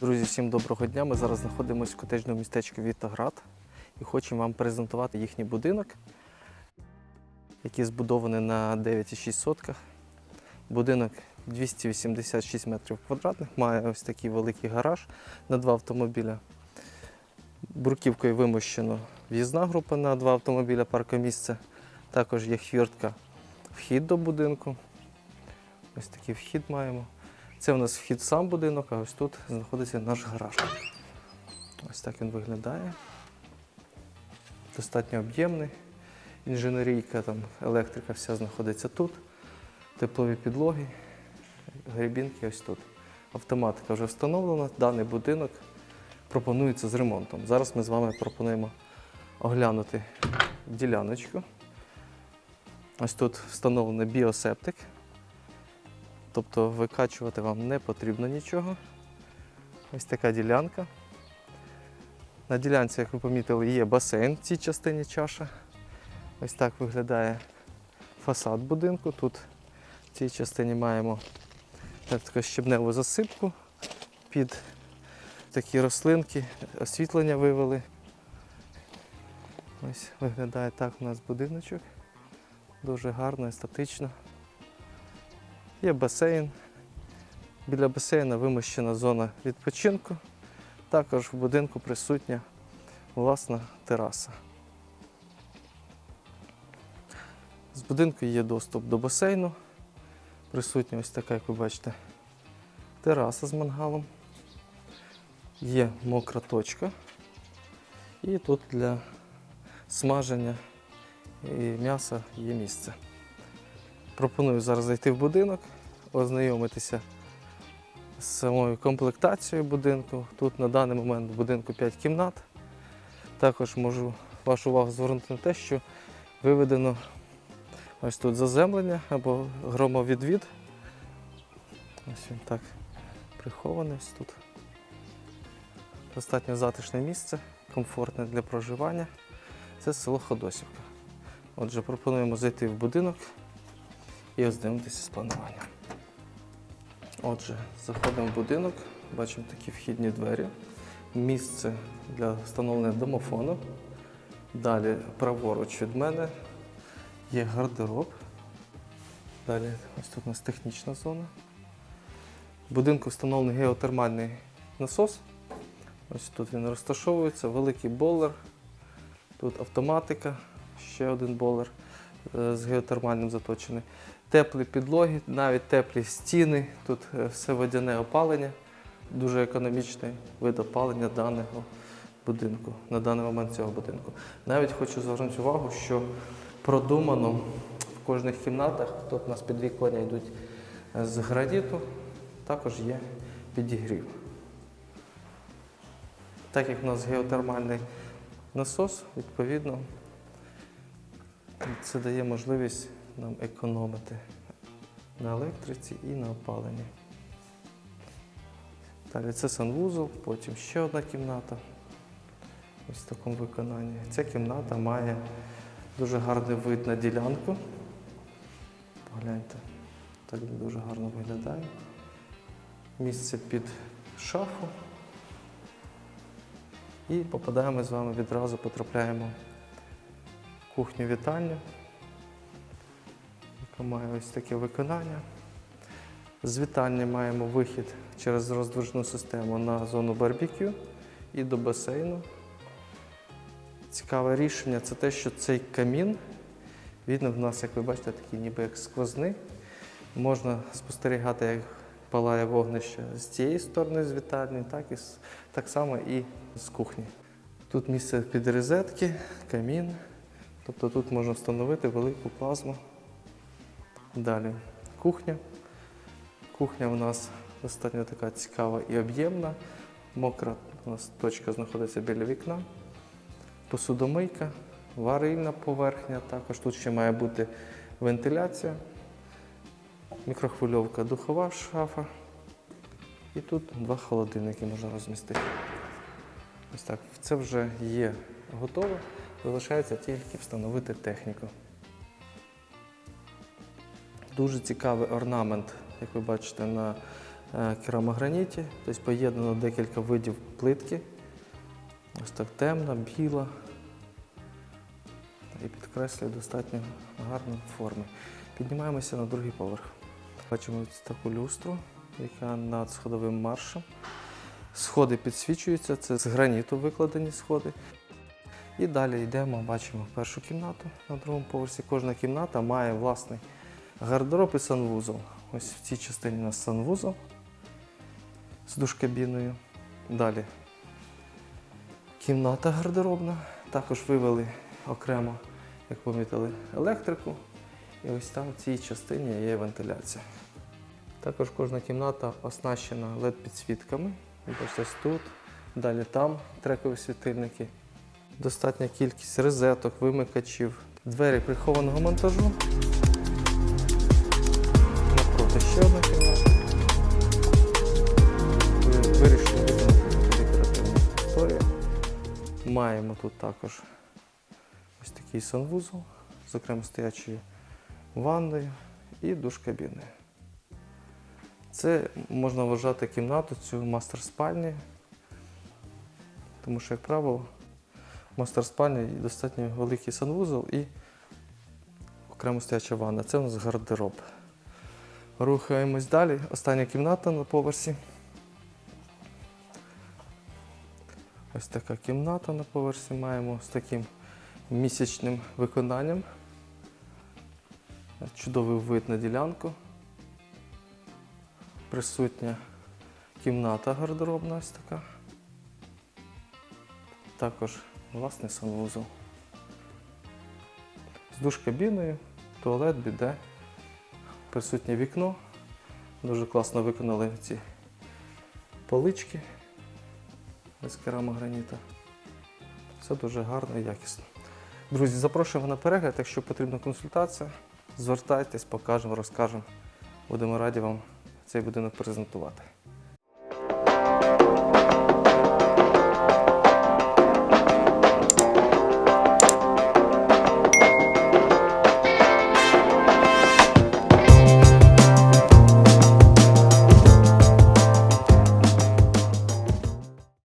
Друзі, всім доброго дня. Ми зараз знаходимося в котеджному містечку Вітоград і хочемо вам презентувати їхній будинок, який збудований на 9,6 сотках. Будинок 286 метрів квадратних, має ось такий великий гараж на два автомобіля. Бруківкою вимощено в'їзна група на два автомобіля паркомісця. Також є хвіртка вхід до будинку. Ось такий вхід маємо. Це у нас вхід сам будинок, а ось тут знаходиться наш гараж. Ось так він виглядає. Достатньо об'ємний. Інженерійка, там, електрика вся знаходиться тут. Теплові підлоги, грибінки ось тут. Автоматика вже встановлена. Даний будинок пропонується з ремонтом. Зараз ми з вами пропонуємо оглянути діляночку. Ось тут встановлений біосептик. Тобто викачувати вам не потрібно нічого. Ось така ділянка. На ділянці, як ви помітили, є басейн в цій частині чаша. Ось так виглядає фасад будинку. Тут в цій частині маємо таку щебневу засипку під такі рослинки, освітлення вивели. Ось виглядає так у нас будиночок. Дуже гарно, естетично. Є басейн. Біля басейну вимощена зона відпочинку. Також в будинку присутня власна тераса. З будинку є доступ до басейну. Присутня ось така, як ви бачите, тераса з мангалом. Є мокра точка. І тут для смаження і м'яса є місце. Пропоную зараз зайти в будинок, ознайомитися з самою комплектацією будинку. Тут на даний момент в будинку 5 кімнат. Також можу вашу увагу звернути на те, що виведено ось тут заземлення або громовідвід. Ось він так прихований ось тут. Достатньо затишне місце, комфортне для проживання. Це село Ходосівка. Отже, пропонуємо зайти в будинок і ознайомитися з плануванням. Отже, заходимо в будинок, бачимо такі вхідні двері, місце для встановлення домофону. Далі праворуч від мене є гардероб. Далі ось тут у нас технічна зона. В будинку встановлений геотермальний насос. Ось тут він розташовується, великий болер. Тут автоматика, ще один болер е, з геотермальним заточений. Теплі підлоги, навіть теплі стіни, тут е, все водяне опалення, дуже економічний вид опалення даного будинку, на даний момент цього будинку. Навіть хочу звернути увагу, що продумано в кожних кімнатах, тут у нас підвіконня йдуть е, з граніту, також є підігрів. Так як у нас геотермальний насос, відповідно, це дає можливість нам економити на електриці і на опаленні. Далі це санвузол, потім ще одна кімната. Ось в такому виконанні. Ця кімната має дуже гарний вид на ділянку. Погляньте, так дуже гарно виглядає. Місце під шафу. І попадаємо з вами відразу, потрапляємо в кухню-вітальню, яка має ось таке виконання. З вітальні маємо вихід через роздвижну систему на зону барбекю і до басейну. Цікаве рішення це те, що цей камін, він в нас, як ви бачите, такий ніби як сквозний. Можна спостерігати, як палає вогнище з цієї сторони з вітальні, так, і так само і з кухні. Тут місце під розетки, камін. Тобто тут можна встановити велику плазму. Далі кухня. Кухня у нас достатньо така цікава і об'ємна. Мокра у нас точка знаходиться біля вікна. Посудомийка, варильна поверхня. Також тут ще має бути вентиляція, мікрохвильовка, духова шафа. І тут два холодильники можна розмістити. Ось так. Це вже є готове. Залишається тільки встановити техніку. Дуже цікавий орнамент, як ви бачите, на е, керамограніті, тобто поєднано декілька видів плитки. Ось так темна, біла. І підкреслює достатньо гарну форму. Піднімаємося на другий поверх. Бачимо таку люстру, яка над сходовим маршем. Сходи підсвічуються, це з граніту викладені сходи. І далі йдемо, бачимо першу кімнату на другому поверсі. Кожна кімната має власний гардероб і санвузол. Ось в цій частині у нас санвузол з душкабіною. Далі кімната гардеробна. Також вивели окремо, як помітили, електрику. І ось там в цій частині є вентиляція. Також кожна кімната оснащена LED-підсвітками. Ось тут, далі там трекові світильники. Достатня кількість розеток, вимикачів, двері прихованого монтажу. Напроти ще одна кімната. Вирішили декоративну історію. Маємо тут також ось такий санвузол з окремо стоячою ванною і душ-кабіною. Це можна вважати кімнату цю мастер спальні, тому що, як правило, мастер спальні достатньо великий санвузол і окремо стояча ванна. Це у нас гардероб. Рухаємось далі. Остання кімната на поверсі. Ось така кімната на поверсі маємо з таким місячним виконанням. Чудовий вид на ділянку. Присутня кімната гардеробна ось така. Також власний санвузол. З душ-кабіною, туалет, біде, присутнє вікно. Дуже класно виконали ці полички з керамограніта. Все дуже гарно і якісно. Друзі, запрошуємо на перегляд. Якщо потрібна консультація, звертайтесь, покажемо, розкажемо. Будемо раді вам цей будинок презентувати.